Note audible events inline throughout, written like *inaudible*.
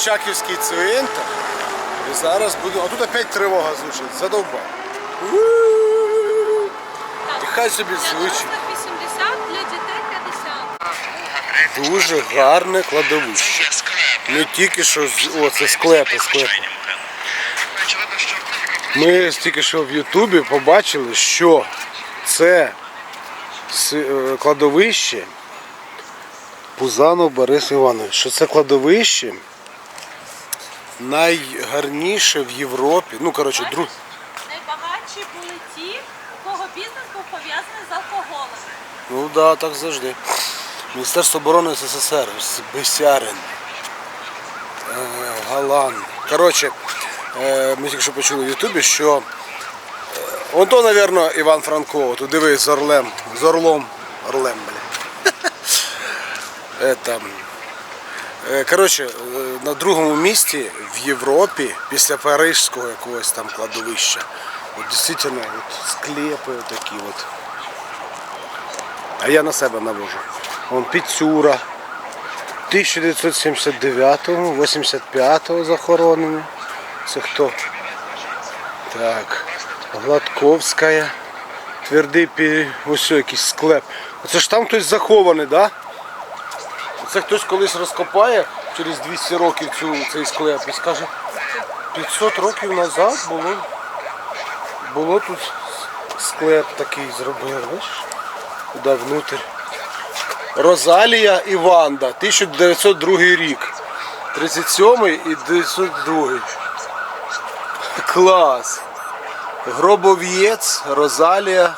Личаківський цвинтар. І зараз будемо. А тут опять тривога звучить, задовбав. І хай собі звучить. дорослих 80, для дітей 50. Дуже гарне кладовище. Не тільки що з- о, це склепи, склепи. Ми тільки що в Ютубі побачили, що це е, кладовище Пузанов Борис Іванович, що це кладовище найгарніше в Європі. Ну, коротше, друг. Найбагатші були ті, у кого бізнес був пов'язаний з алкоголем. Ну так, да, так завжди. Міністерство оборони СССР, Бесярин, е, Галан. Коротше, е, ми тільки що почули в Ютубі, що е, он то, мабуть, Іван Франко, тут дивись з Орлем, з Орлом. Орлем, блін. *laughs* Это, Коротше, е, на другому місці в Європі після Парижського якогось там кладовища. От дійсно от склепи такі от. А я на себе навожу. Вон Піцюра. 1979-го, 85-го захоронені. Це хто? Так. Гладковська. Твердий пі... ось якийсь склеп. Оце ж там хтось захований, так? Да? Це хтось колись розкопає через 200 років цю, цей склеп і скаже, 500 років назад було, було тут склеп такий зробили. Бачиш? Туди внутрь. Розалія і Ванда, 1902 рік. 37 і 902. Клас. Гробов'єць, Розалія.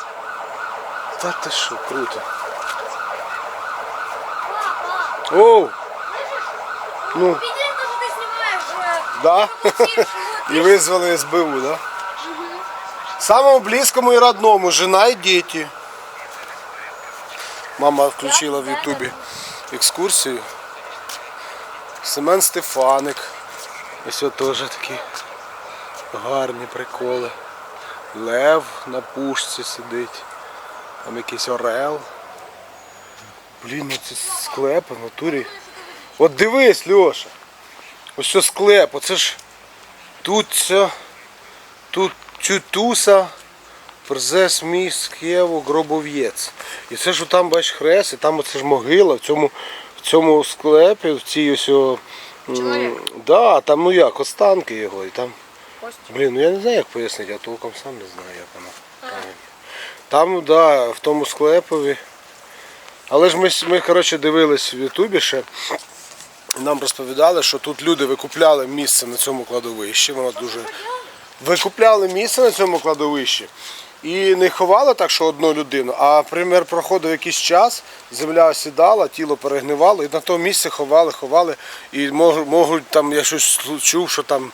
Та ти що, круто. Оу! Ну, е, да? всіх, І визвали СБУ, да? Самому близькому і родному, жена і діти. Мама включила в Ютубі екскурсію. Семен Стефаник. Ось теж такі гарні приколи. Лев на пушці сидить. Там якийсь орел. Блін, ну це склепи в натурі. От дивись, Льоша. Ось що склеп, оце ж тут це, тут Чутуса, Прзес міст Києву, Гробов'єць. І це ж там бачиш хрест, і там оце ж могила в цьому, в цьому склепі, в цій ось. о, м, Да, там ну як, останки його. І там, блін, ну я не знаю, як пояснити, я толком сам не знаю, як воно. Там, да, в тому склепові. Але ж ми, ми коротше, дивились в Ютубі ще. Нам розповідали, що тут люди викупляли місце на цьому кладовищі. Воно дуже викупляли місце на цьому кладовищі і не ховали так, що одну людину, а примір проходив якийсь час, земля осідала, тіло перегнивало, і на тому місці ховали, ховали. І можуть там, я щось чув, що там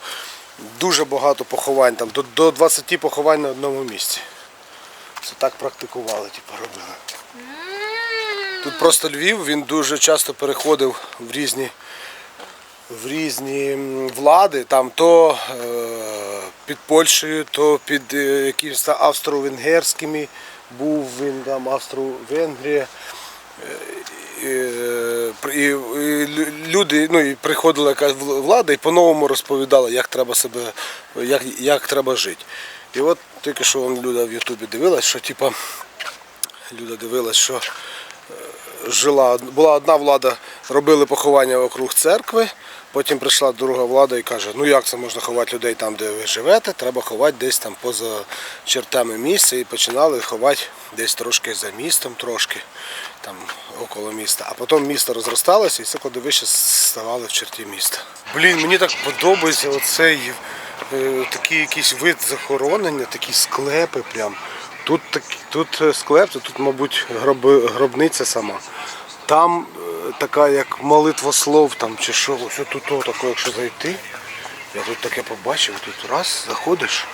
дуже багато поховань, там до, до 20 поховань на одному місці. Це так практикували, типу, робили. Тут просто Львів, він дуже часто переходив в різні, в різні влади, там то е, під Польщею, то під е, якимось австро-венгерськими був він там Австро-Венгрія. Е, І, і, люди ну, і приходила якась влада і по-новому розповідала, як треба себе, як, як треба жити. І от тільки що вон Люда в Ютубі дивилась, що типа Люда дивилась, що жила, була одна влада, робили поховання вокруг церкви, потім прийшла друга влада і каже, ну як це можна ховати людей там, де ви живете, треба ховати десь там поза чертами місця і починали ховати десь трошки за містом, трошки там около міста. А потім місто розросталося і це кладовище ставали в черті міста. Блін, мені так подобається оцей е, такий якийсь вид захоронення, такі склепи прям. Тут, тут е, склеп, тут, мабуть, гроби, гробниця сама. Там е, така як молитвослов там чи що, ось тут таке, якщо зайти. Я тут таке побачив, тут раз заходиш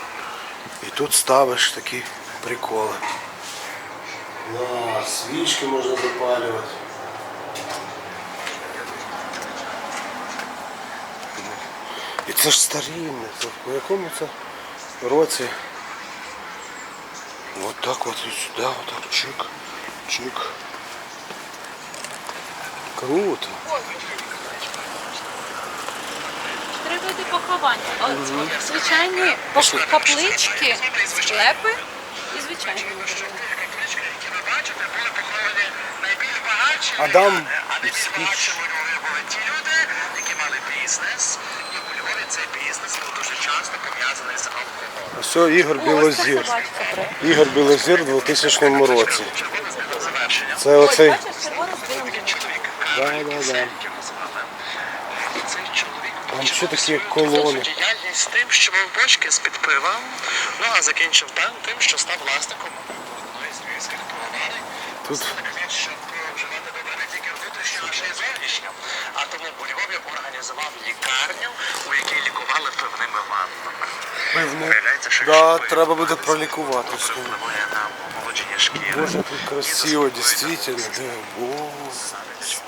і тут ставиш такі приколи. Да, свічки можна запалювати. І це ж старінне, в якому це році? Вот так вот и сюда, вот так чик, чик. Круто. поховання. От, Звичайні каплички, склепи і звичайні. Адам А не бачимо ті люди, які мали бізнес, і у Львові цей бізнес дуже часто пов'язаний з алкоголем. Все, Ігор Білозір. Ігор Білозір у 2000 році. Це оцей. Да, да, да. Там що такі колони? діяльність тим, що мав бочки з-під пива, ну а закінчив там тим, що став власником одної з львівських пивоварень. Тут Сказав, що проживати добре не тільки внутрішньо, а ще й зовнішньо. А тому у Львові організував лікарню, у якій лікували пивними ваннами. Виявляється, що Да, якщо треба буде пролікувати. дуже впливає на омолодження шкіри. Боже, тут красиво, дійсно.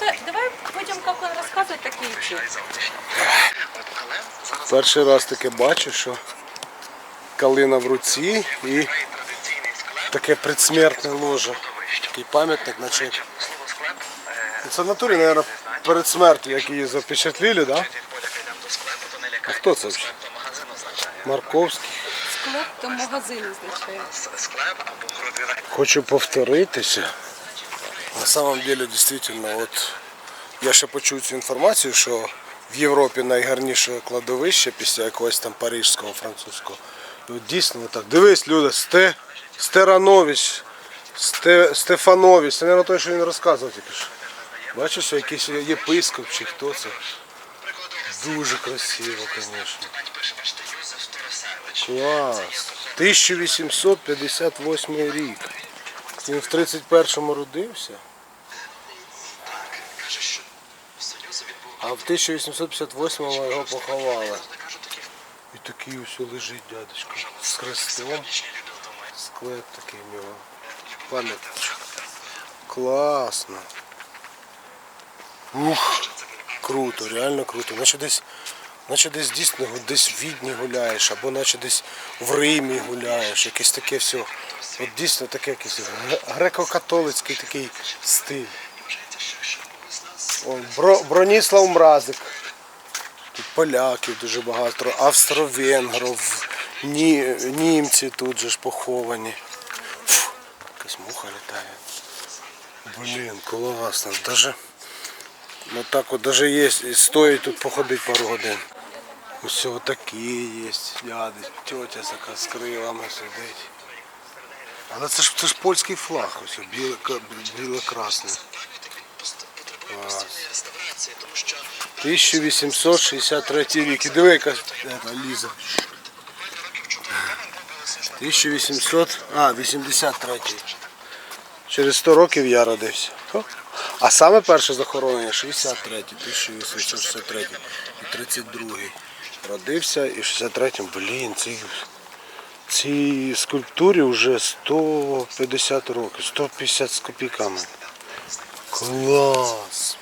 Да. Давай потім, як він розказує, так і йти. Та зовнішньо. От, але зараз Перший раз таке бачу, що калина в руці і традиційний склеп таке предсмертне ложе. Такий пам'ятник, наче. Слово склеп, е, Це в натурі, мабуть, перед смертю, як її запечатліли, да? лякайте. хто це? Склеп то магазин означає. Марковський. Склеп то магазин означає. Склеп або грудвіна. Хочу повторитися. На самом деле, дійсно, от я ще почув цю інформацію, що в Європі найгарніше кладовище після якогось там парижського, французького. І от дійсно отак. Дивись, Люда, Сте, Стеранович, Сте, Стефанович, це не той, що він розказував тільки що. Бачиш, що якийсь єпископ чи хто це. Дуже красиво, звісно. Клас. 1858 рік. Він в 31-му родився, а в 1858-му його поховали. І такий ось лежить дядечко. З хрестом. Склеп такий в нього. Пам'ятничок. Класно. Ух, круто, реально круто. Наче десь, наче десь дійсно десь в Відні гуляєш, або наче десь в Римі гуляєш, якесь таке все. От дійсно таке якийсь греко-католицький такий стиль. Бро, Броніслав Мразик. Тут поляків дуже багато, австро-венгров, ні, німці тут же ж поховані. Фу, якась муха літає. Блін, класно. Даже, ну так от даже є, стоїть тут походити пару годин. Ось такі є, дяди, тетя така з крилами сидить. Але це ж, це ж польський флаг, ось біло-красний. пам'ятник він пост- потребує постійної реставрації, тому що 1863 рік. І диви, яка Ліза. буквально років чотири тому робилося ж 1800, а, 83. Через 100 років я родився. А саме перше захоронення 63, 1863 і 32. Родився і в 63-му, блін, цій, цій скульптурі вже 150 років, 150 з копійками. Клас!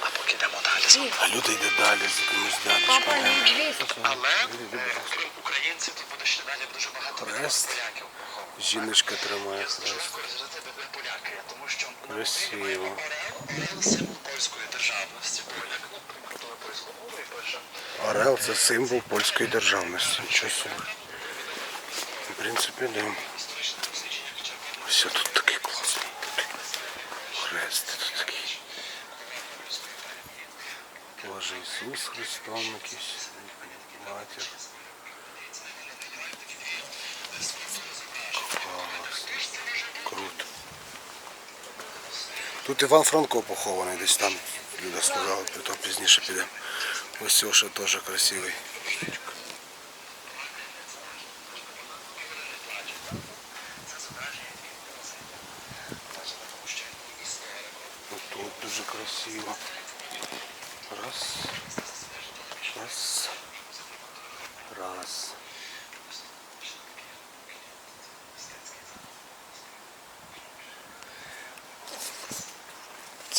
А поки йдемо далі. А люди йде далі з якимось Папа дядечком. Але українців, тут буде ще далі дуже багато поляків. Жіночка тримає хрест. Красиво. Орел це символ польської державності. Нічого собі. В принципі, да. Все тут такий класний. Хрест тут такий. Боже Ісус Христом якийсь. Матір. Клас. Круто. Тут Іван Франко похований десь там. Люда сказала, то пізніше піде. Ось цього теж красивий. Тут дуже красиво. Раз. Раз. Раз.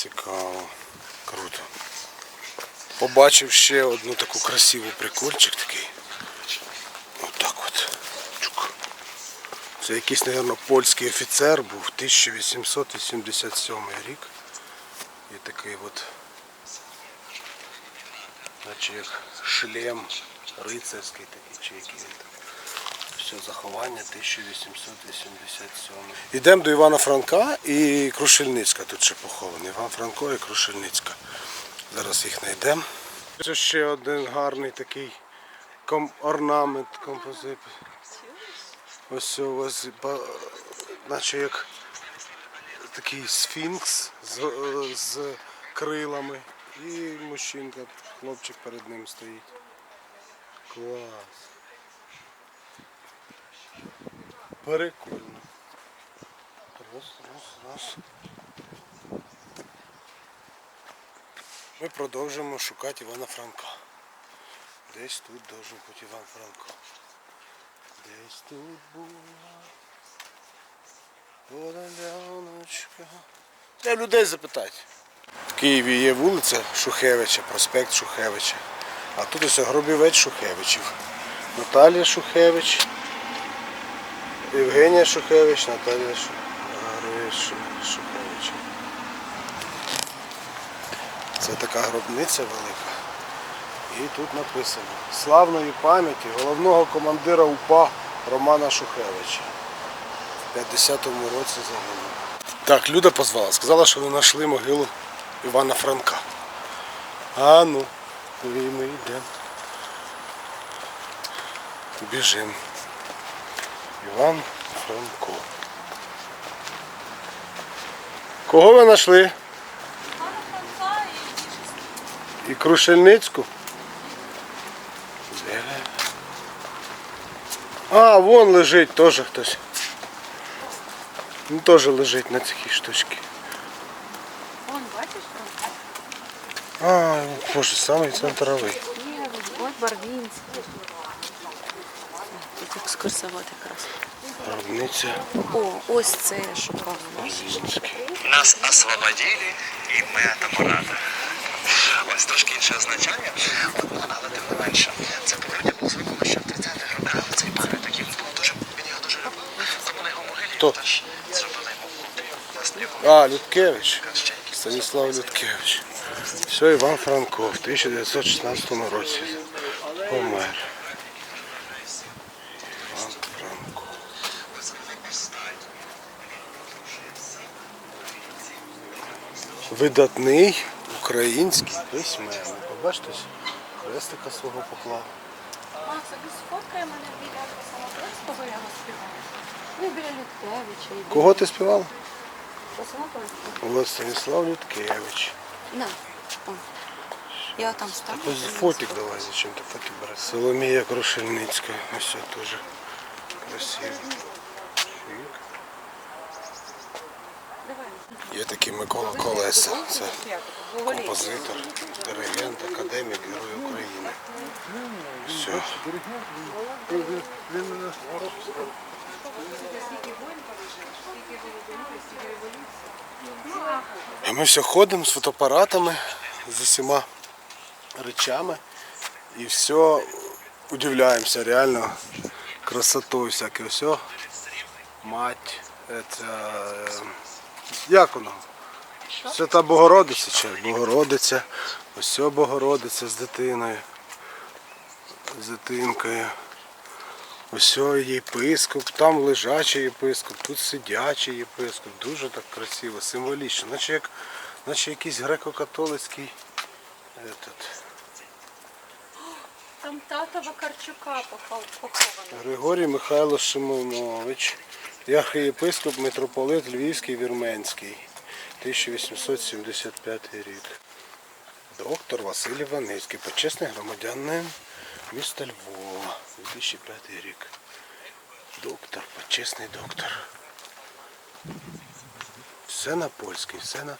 Цікаво. Круто. Побачив ще одну таку красиву прикольчик такий. Отак от. Чук. Це якийсь, мабуть, польський офіцер був 1887 рік. І такий от Наче як шлем рицарський такий, чи який він там. Все, заховання 1887. Йдемо до Івана Франка і Крушельницька тут ще похований. Іван Франко і Крушельницька. Зараз їх знайдемо. Це ще один гарний такий орнамент композит. Ось у вас наче як такий сфінкс з, з крилами. І мужчинка, хлопчик перед ним стоїть. Клас. Прикольно. Раз, раз, раз. Ми продовжуємо шукати Івана Франка. Десь тут должен бути Іван Франко. Десь тут була поляночка. Треба людей запитати. В Києві є вулиця Шухевича, проспект Шухевича. А тут ось гробівець Шухевичів. Наталія Шухевич, Євгенія Шухевич, Наталія Шухевич. Це така гробниця велика. І тут написано славної пам'яті головного командира УПА Романа Шухевича. В 50-му році загинув. Так, Люда позвала, сказала, що вони знайшли могилу Івана Франка. А ну, і ми йдемо. Біжимо. Іван Франко. Кого ви знайшли? І Крушельницьку? Де? А, вон лежить теж хтось. Теж лежить на цій штучці. Вон, бачиш? А, боже, самий центровий. Ні, от Барвінський. Тут екскурсовод якраз. Гробниця О, ось це я шукала. Нас освободили, і ми раді. Ось трошки інше означання, одно, але тим не менше. Це по було зроблено ще в 30-х роках, але цей пам'ятник він був дуже, він його дуже любив. Тому на його могилі Хто? теж зробили йому копію. Власне, його А, Людкевич. Станіслав Людкевич. Все, Іван Франко в 1916 році помер. Іван Франко. Видатний український письменник. Побачите, хрестика свого поклав. Макс, а ти сфоткає мене біля я. Ну, Людкевича. Кого ти співав? Косонопольського. Ось Станіслав Людкевич. На. О. Я там стану. Ось фотик давай, зачем ти фотик береш? Соломія Крушельницька. Ось це теж красиво. Чик. Давай. Є такий Микола Колеса. Це композитор, диригент, академік, Герой України. Все. А ми все ходимо з фотоапаратами, з усіма речами і все удивляємося реально красотою всякою. Все. Мать, це, е, як воно? Свята Богородиця чи Богородиця. Ось все Богородиця з дитиною. З дитинкою. Ось єпископ, там лежачий єпископ, тут сидячий єпископ. Дуже так красиво, символічно. Наче як наче якийсь греко-католицький этот, Там тата Вакарчука похов- похована. Григорій Михайло Шимонович, архієпископ, митрополит Львівський Вірменський, 1875 рік. Доктор Василь Іваницький, почесний громадянин міста Львова, 2005 рік. Доктор, почесний доктор. Все на польський, все на,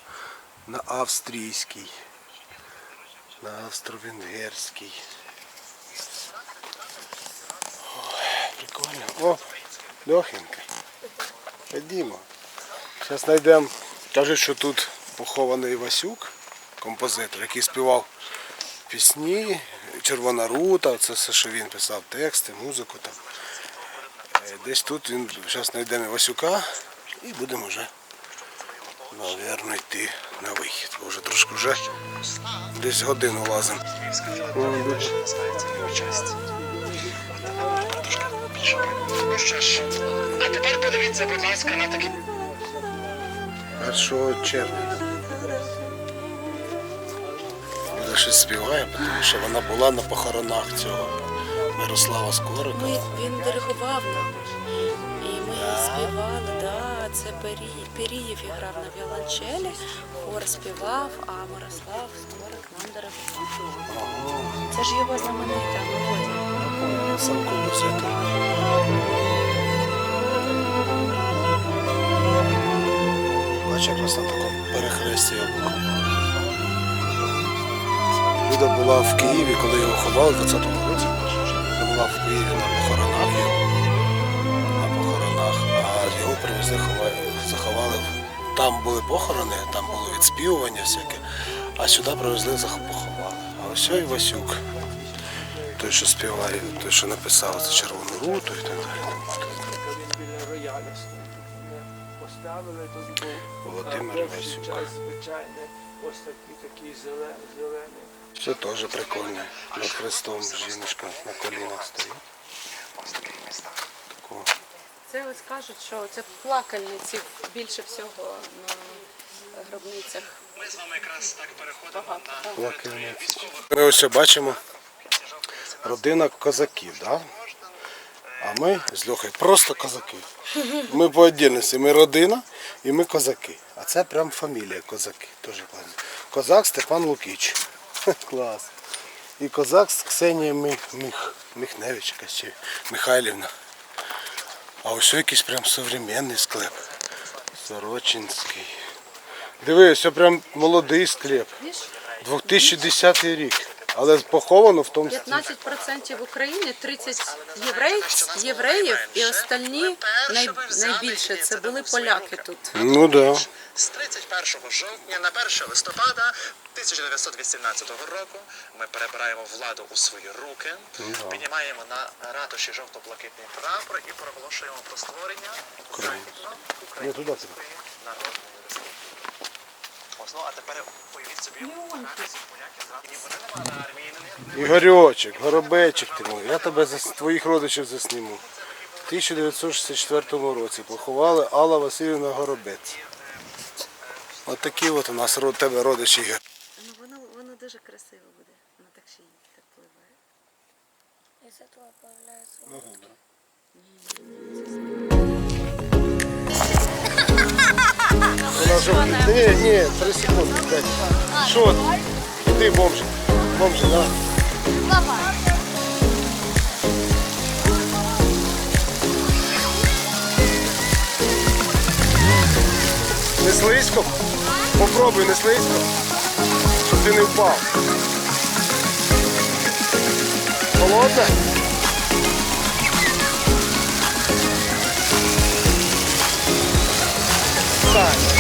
на австрійський, на австро-венгерський. Прикольно. О, Льохенька. Ходімо. Зараз знайдемо. Кажуть, що тут похований Васюк, композитор, який співав пісні, Червона рута, це все, що він писав тексти, музику там. Е, Десь тут він зараз знайдемо Васюка і будемо вже, мабуть, йти на вихід. Бо вже трошки вже десь годину лазимо. Ну що ж, а тепер подивіться, будь ласка, на такі 1 червня. Вона щось співає, тому що вона була на похоронах цього Мирослава Скорика. Ми, він диригував нам. І ми співали, да, це Пері, Перієв грав на віолончелі, хор співав, а Мирослав Скорик нам диригував. Це ж його знаменита мелодія. Сам композитор. Бачиш, якраз на такому перехресті я. Люда була в Києві, коли його ховали в 20-му році. Люда була в Києві на похоронах його. На похоронах, а його привезли, ховали, заховали. Там були похорони, там було відспівування всяке, а сюди привезли, зах- поховали. А ось і Васюк той, що співає, той, що написав за червону руту і так далі. Володимир Васюк. Це теж прикольне. Над хрестом жіночка на колінах стоїть. Такого. Це ось кажуть, що це плакальниці більше всього на гробницях. Ми з вами якраз так переходимо на територію військових Ми ось бачимо родина козаків, да? а ми з Льохою просто козаки. Ми по віддільності, ми родина і ми козаки. А це прям фамілія козаки. Класно. Козак Степан Лукіч. *laughs* Клас. І козак з Ксенія Мих, Мих, Михневич чи Михайлівна. А ось якийсь прям современний склеп. Сорочинський. Диви, ось прям молодий склеп. 2010 рік. Але поховано в тому стилі. 15% в Україні, 30 єврей, євреїв і остальні най, найбільше це були поляки тут. Ну да. З 31 жовтня на 1 листопада 1918 року ми перебираємо владу у свої руки, піднімаємо на ратуші жовто-блакитний прапор і проголошуємо про створення західно-української Ну, народної. Ну а тепер уявіть собі, Ігорьочек, горобечик ти мой. Я тебе за твоїх родичів засніму. В 1964 році поховали Алла Васильівна Горобець. От такі от у нас род тебе родичі. Ігор. Ну воно, воно дуже красиво буде. Воно так ще й так пливе. Из этого появляется Вона вже... Ні, ні, три секунди. Дай. Що ти? Ти бомж. Бомж, да? Не слизько? Попробуй, не слизько. Щоб ти не впав. Холодне? Так.